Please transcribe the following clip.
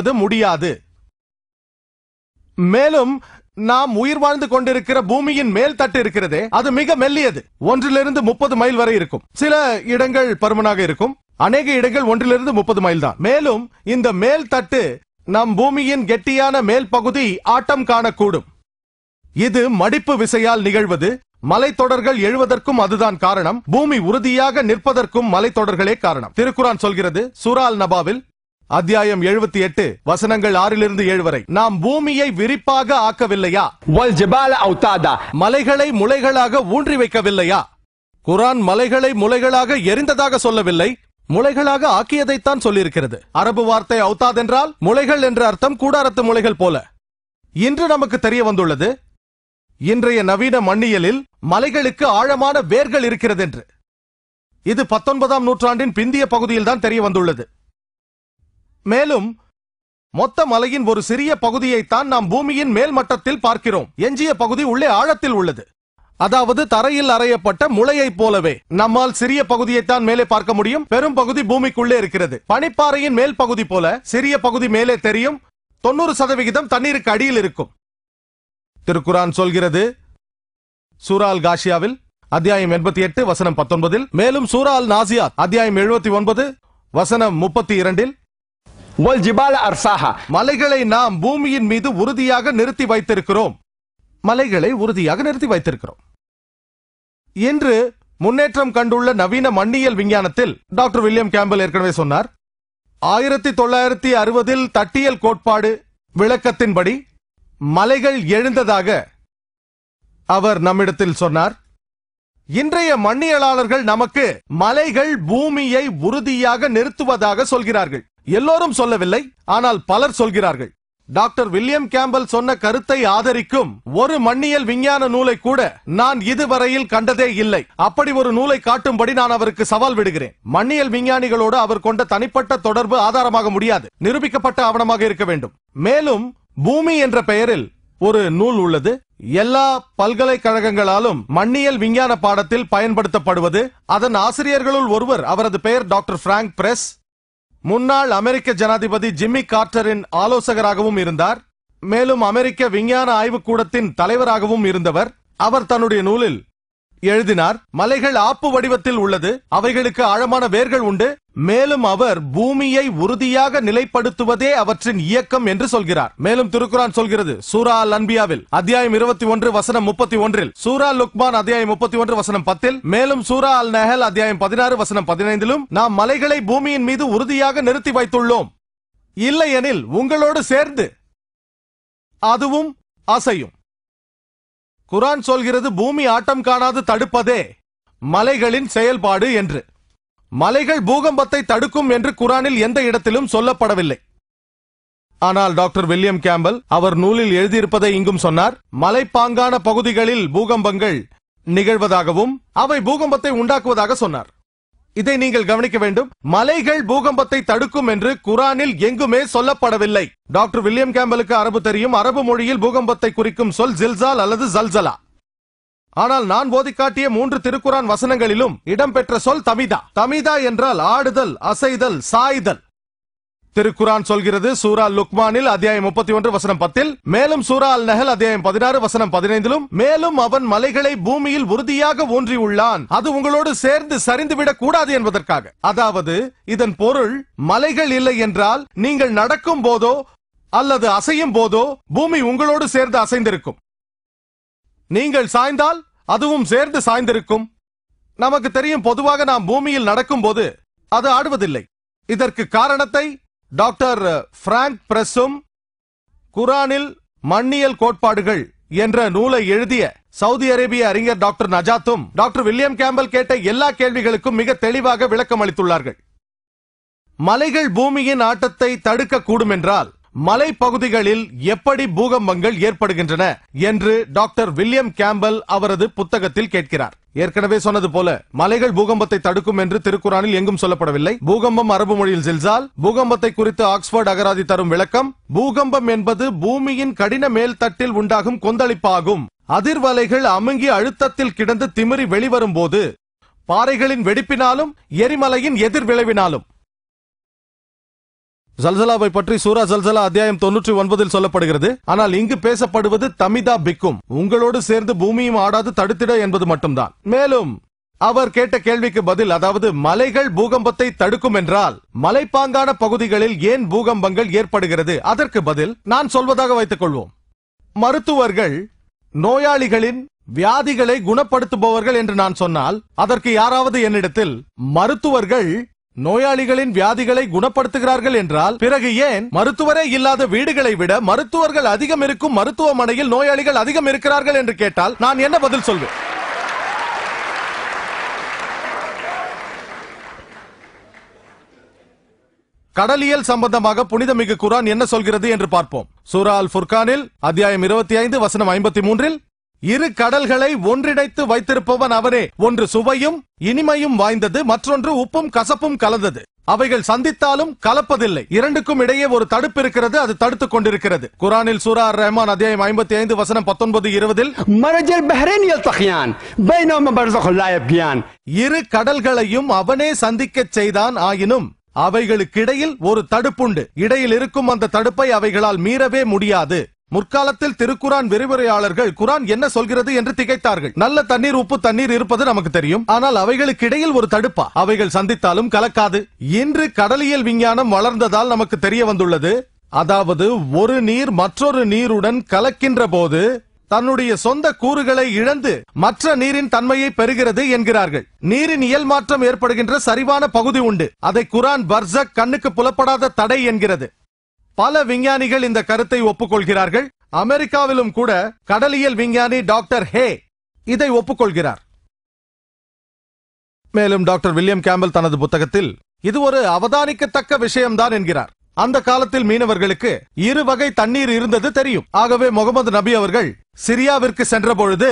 அது முடியாது. மேலும் நாம் உயிர் வாழ்ந்து கொண்டிருக்கிற பூமியின் மேல் தட்டு இருக்கிறதே அது மிக மெல்லியது. ஒன்றிலிருந்து முப்பது மைல் வரை இருக்கும். சில இடங்கள் பருமனாக இருக்கும். அநேக இடங்கள் ஒன்றிலிருந்து முப்பது மைல் தான். மேலும் இந்த மேல் தட்டு நம் பூமியின் கெட்டியான மேல் பகுதி ஆட்டம் காணக்கூடும். இது மடிப்பு விசையால் நிகழ்வது. மலைத்தொடர்கள் எழுவதற்கும் அதுதான் காரணம். பூமி உறுதியாக நிற்பதற்கும் மலைத்தொடர்களே காரணம். திருக்குரான் சொல்கிறது சூரால் நபாவில் அத்தியாயம் எழுபத்தி எட்டு வசனங்கள் ஆறிலிருந்து ஏழு வரை. நாம் பூமியை விரிப்பாக ஆக்கவில்லையா? மலைகளை முளைகளாக ஊன்றி வைக்கவில்லையா? குரான் மலைகளை முளைகளாக எரிந்ததாக சொல்லவில்லை. முளைகளாக ஆக்கியதைத்தான் சொல்லியிருக்கிறது. அரபு வார்த்தை அவுத்தாத் என்றால் முளைகள் என்ற அர்த்தம் கூடாரத்து முளைகள் போல. இன்று நமக்கு தெரிய வந்துள்ளது இன்றைய நவீன மண்ணியலில் மலைகளுக்கு ஆழமான வேர்கள் இருக்கிறது என்று. இது பத்தொன்பதாம் நூற்றாண்டின் பிந்திய பகுதியில் தான் தெரிய வந்துள்ளது. மேலும் மொத்த மலையின் ஒரு சிறிய பகுதியைத்தான் நாம் பூமியின் மேல் மட்டத்தில் பார்க்கிறோம். எஞ்சிய பகுதி உள்ளே ஆழத்தில் உள்ளது. அதாவது தரையில் அறையப்பட்ட முளையைப் போலவே. நம்மால் சிறிய பகுதியைத்தான் மேலே பார்க்க முடியும். பெரும் பகுதி பூமிக்குள்ளே இருக்கிறது. பனிப்பாறையின் மேல் பகுதி போல சிறிய பகுதி மேலே தெரியும். தொண்ணூறு சதவிகிதம் தண்ணீருக்கு அடியில் இருக்கும். திருக்குரான் சொல்கிறது சூரால் காஷியாவில் அத்தியாயம் எண்பத்தி எட்டு வசனம் பத்தொன்பதில் மேலும் சூரால் நாசியாத் அத்தியாயம் எழுபத்தி ஒன்பது வசனம் முப்பத்தி இரண்டில் வல் ஜிபால அர்சாஹா மலைகளை நாம் பூமியின் மீது உறுதியாக நிறுத்தி வைத்திருக்கிறோம். மலைகளை உறுதியாக நிறுத்தி வைத்திருக்கிறோம். இன்று முன்னேற்றம் கண்டுள்ள நவீன மண்ணியல் விஞ்ஞானத்தில் டாக்டர் வில்லியம் கேம்பல் ஏற்கனவே சொன்னார். ஆயிரத்தி தொள்ளாயிரத்தி அறுபதில் தட்டியல் கோட்பாடு விளக்கத்தின்படி மலைகள் எழுந்ததாக அவர் நம்மிடத்தில் சொன்னார். இன்றைய மண்ணியலாளர்கள் நமக்கு மலைகள் பூமியை உறுதியாக நிறுத்துவதாக சொல்கிறார்கள். எல்லோரும் சொல்லவில்லை ஆனால் பலர் சொல்கிறார்கள். டாக்டர் வில்லியம் கேம்பல் சொன்ன கருத்தை ஆதரிக்கும் ஒரு மண்ணியல் விஞ்ஞான நூலை கூட நான் இதுவரையில் கண்டதே இல்லை. அப்படி ஒரு நூலை காட்டும்படி நான் அவருக்கு சவால் விடுகிறேன். மண்ணியல் விஞ்ஞானிகளோடு அவர் கொண்ட தனிப்பட்ட தொடர்பு ஆதாரமாக முடியாது. நிரூபிக்கப்பட்ட ஆவணமாக இருக்க வேண்டும். மேலும் பூமி என்ற பெயரில் ஒரு நூல் உள்ளது. எல்லா பல்கலைக்கழகங்களாலும் மண்ணியல் விஞ்ஞான பாடத்தில் பயன்படுத்தப்படுவது. அதன் ஆசிரியர்களுள் ஒருவர் அவரது பெயர் டாக்டர் பிராங்க் பிரஸ். முன்னாள் அமெரிக்க ஜனாதிபதி ஜிம்மி கார்டரின் ஆலோசகராகவும் இருந்தார். மேலும் அமெரிக்க விஞ்ஞான ஆய்வுக்கூடத்தின் தலைவராகவும் இருந்தவர். அவர் தன்னுடைய நூலில் எழுதினார் மலைகள் ஆப்பு வடிவத்தில் உள்ளது அவைகளுக்கு ஆழமான வேர்கள் உண்டு மேலும் அவர் பூமியை உறுதியாக நிலைப்படுத்துவதே அவற்றின் இயக்கம் என்று சொல்கிறார். மேலும் திருக்குரான் சொல்கிறது சூரா அல் அன்பியாவில் அத்தியாயம் இருபத்தி ஒன்று வசனம் முப்பத்தி ஒன்றில் சூரா லுக்மான் அத்தியாயம் முப்பத்தி ஒன்று வசனம் பத்தில் மேலும் சூரா அல் நஹல் அத்தியாயம் பதினாறு வசனம் பதினைந்திலும் நாம் மலைகளை பூமியின் மீது உறுதியாக நிறுத்தி வைத்துள்ளோம். இல்லையெனில் உங்களோடு சேர்ந்து அதுவும் அசையும். குரான் சொல்கிறது பூமி ஆட்டம் காணாது தடுப்பதே. மலைகளின் செயல்பாடு என்று. மலைகள் பூகம்பத்தை தடுக்கும் என்று குரானில் எந்த இடத்திலும் சொல்லப்படவில்லை. ஆனால் டாக்டர் வில்லியம் கேம்பல் அவர் நூலில் எழுதியிருப்பதை இங்கும் சொன்னார் மலைப்பாங்கான பகுதிகளில் பூகம்பங்கள் நிகழ்வதாகவும் அவை பூகம்பத்தை உண்டாக்குவதாக சொன்னார். இதை நீங்கள் கவனிக்க வேண்டும். மலைகள் பூகம்பத்தை தடுக்கும் என்று குரானில் எங்குமே சொல்லப்படவில்லை. டாக்டர் வில்லியம் கேம்பலுக்கு அரபு தெரியும். அரபு மொழியில் பூகம்பத்தை குறிக்கும் சொல் ஜில்சால் அல்லது ஜல்சலா ஆனால் நான் போதிக்காட்டிய மூன்று திருக்குரான் வசனங்களிலும் இடம்பெற்ற சொல் தமிதா. தமிதா என்றால் ஆடுதல் அசைதல் சாய்தல். திருக்குரான் சொல்கிறது சூரா லுக்மானில் அத்தியாயம் முப்பத்தி ஒன்று வசனம் பத்தில். மேலும் சூரா அல் நஹல் அத்தியாயம் பதினாறு வசனம் பதினைந்திலும் மேலும் அவன் மலைகளை பூமியில் உறுதியாக ஊன்றி உள்ளான் அது உங்களோடு சேர்ந்து சரிந்துவிடக் கூடாது என்பதற்காக. அதாவது இதன் பொருள் மலைகள் இல்லை என்றால் நீங்கள் நடக்கும் போதோ அல்லது அசையும் போதோ பூமி உங்களோடு சேர்ந்து அசைந்திருக்கும். நீங்கள் சாய்ந்தால் அதுவும் சேர்ந்து சாய்ந்திருக்கும். நமக்கு தெரியும் பொதுவாக நாம் பூமியில் நடக்கும் போது அது ஆடுவதில்லை. இதற்கு காரணத்தை டாக்டர் பிராங்க் பிரஸும் குரானில் மண்ணியல் கோட்பாடுகள் என்ற நூலை எழுதிய சவுதி அரேபிய அறிஞர் டாக்டர் நஜாத்தும் டாக்டர் வில்லியம் கேம்பல் கேட்ட எல்லா கேள்விகளுக்கும் மிக தெளிவாக விளக்கம் அளித்துள்ளார்கள் மலைகள் பூமியின் ஆட்டத்தை தடுக்க கூடும் என்றால் மலைப்பகுதிகளில் எப்படி பூகம்பங்கள் ஏற்படுகின்றன என்று டாக்டர் வில்லியம் கேம்பல் அவரது புத்தகத்தில் கேட்கிறார். ஏற்கனவே சொன்னது போல மலைகள் பூகம்பத்தை தடுக்கும் என்று திருக்குறானில் எங்கும் சொல்லப்படவில்லை. பூகம்பம் அரபு மொழியில் செல்சால் பூகம்பத்தை குறித்து ஆக்ஸ்போர்ட் அகராதி தரும் விளக்கம் பூகம்பம் என்பது பூமியின் கடின மேல் தட்டில் உண்டாகும் கொந்தளிப்பாகும். அதிர்வலைகள் அமுங்கி அழுத்தத்தில் கிடந்து திமிரி வெளிவரும் போது பாறைகளின் வெடிப்பினாலும் எரிமலையின் எதிர் விளைவினாலும் ஜல்சலாவை பற்றி சூரா ஜல்சலா அத்தியாயம் தொன்னூற்றி ஒன்பதில் சொல்லப்படுகிறது. ஆனால் இங்கு பேசப்படுவது தமிதா பிக்கும். உங்களோடு சேர்ந்து பூமியும் ஆடாது தடுத்திட என்பது மட்டும்தான். மேலும் அவர் கேட்ட கேள்விக்கு பதில் அதாவது மலைகள் பூகம்பத்தை தடுக்கும் என்றால் மலைப்பாங்கான பகுதிகளில் ஏன் பூகம்பங்கள் ஏற்படுகிறது? அதற்கு பதில் நான் சொல்வதாக வைத்துக் கொள்வோம். மருத்துவர்கள் நோயாளிகளின் வியாதிகளை குணப்படுத்துபவர்கள் என்று நான் சொன்னால் அதற்கு யாராவது என்னிடத்தில் மருத்துவர்கள் நோயாளிகளின் வியாதிகளை குணப்படுத்துகிறார்கள் என்றால் பிறகு ஏன் மருத்துவரே இல்லாத வீடுகளை விட மருத்துவர்கள் அதிகம் இருக்கும் மருத்துவமனையில் நோயாளிகள் அதிகம் இருக்கிறார்கள் என்று கேட்டால் நான் என்ன பதில் சொல்வேன்? கடலியல் சம்பந்தமாக புனிதமிகு குரான் என்ன சொல்கிறது என்று பார்ப்போம். சூரா அல் ஃபுர்கானில் அத்தியாயம் இருபத்தி ஐந்து வசனம் ஐம்பத்தி மூன்றில் இரு கடல்களை ஒன்றிணைத்து வைத்திருப்பவன் அவரே ஒன்று சுவையும் இனிமையும் வாய்ந்தது மற்றொன்று உப்பும் கசப்பும் கலந்தது. அவைகள் சந்தித்தாலும் கலப்பதில்லை. இரண்டுக்கும் இடையே ஒரு தடுப்பு இருக்கிறது அது தடுத்துக் கொண்டிருக்கிறது. குரானில் சூரா ரஹ்மான் அத்தியாயம் ஐம்பத்தி ஐந்து வசனம் பத்தொன்பது இருபதில் இரு கடல்களையும் அவனே சந்திக்க செய்தான் ஆயினும் அவைகளுக்கிடையில் ஒரு தடுப்புண்டு. இடையில் இருக்கும் அந்த தடுப்பை அவைகளால் மீறவே முடியாது. முற்காலத்தில் திருக்குரான் விரிவுரையாளர்கள் குரான் என்ன சொல்கிறது என்று திகைத்தார்கள். நல்ல தண்ணீர் உப்பு தண்ணீர் இருப்பது நமக்கு தெரியும். ஆனால் அவைகளுக்கு இடையில் ஒரு தடுப்பா? அவைகள் சந்தித்தாலும் கலக்காது. இன்று கடலியல் விஞ்ஞானம் வளர்ந்ததால் நமக்கு தெரிய வந்துள்ளது. அதாவது ஒரு நீர் மற்றொரு நீருடன் கலக்கின்ற போது தன்னுடைய சொந்த கூறுகளை இழந்து மற்ற நீரின் தன்மையை பெறுகிறது என்கிறார்கள். நீரின் இயல் மாற்றம் ஏற்படுகின்ற சரிவான பகுதி உண்டு. அதை குரான் பர்சக் கண்ணுக்கு புலப்படாத தடை என்கிறது. பல விஞ்ஞானிகள் இந்த கருத்தை ஒப்புக்கொள்கிறார்கள். அமெரிக்காவிலும் கூட கடலியல் விஞ்ஞானி டாக்டர் ஹே இதை ஒப்புக்கொள்கிறார். மேலும் டாக்டர் வில்லியம் கேம்பல் தனது புத்தகத்தில் இது ஒரு அவதானிக்கத்தக்க விஷயம்தான் என்கிறார். அந்த காலத்தில் மீனவர்களுக்கு இரு வகை தண்ணீர் இருந்தது தெரியும். ஆகவே முகமது நபி அவர்கள் சிரியாவிற்கு சென்ற பொழுது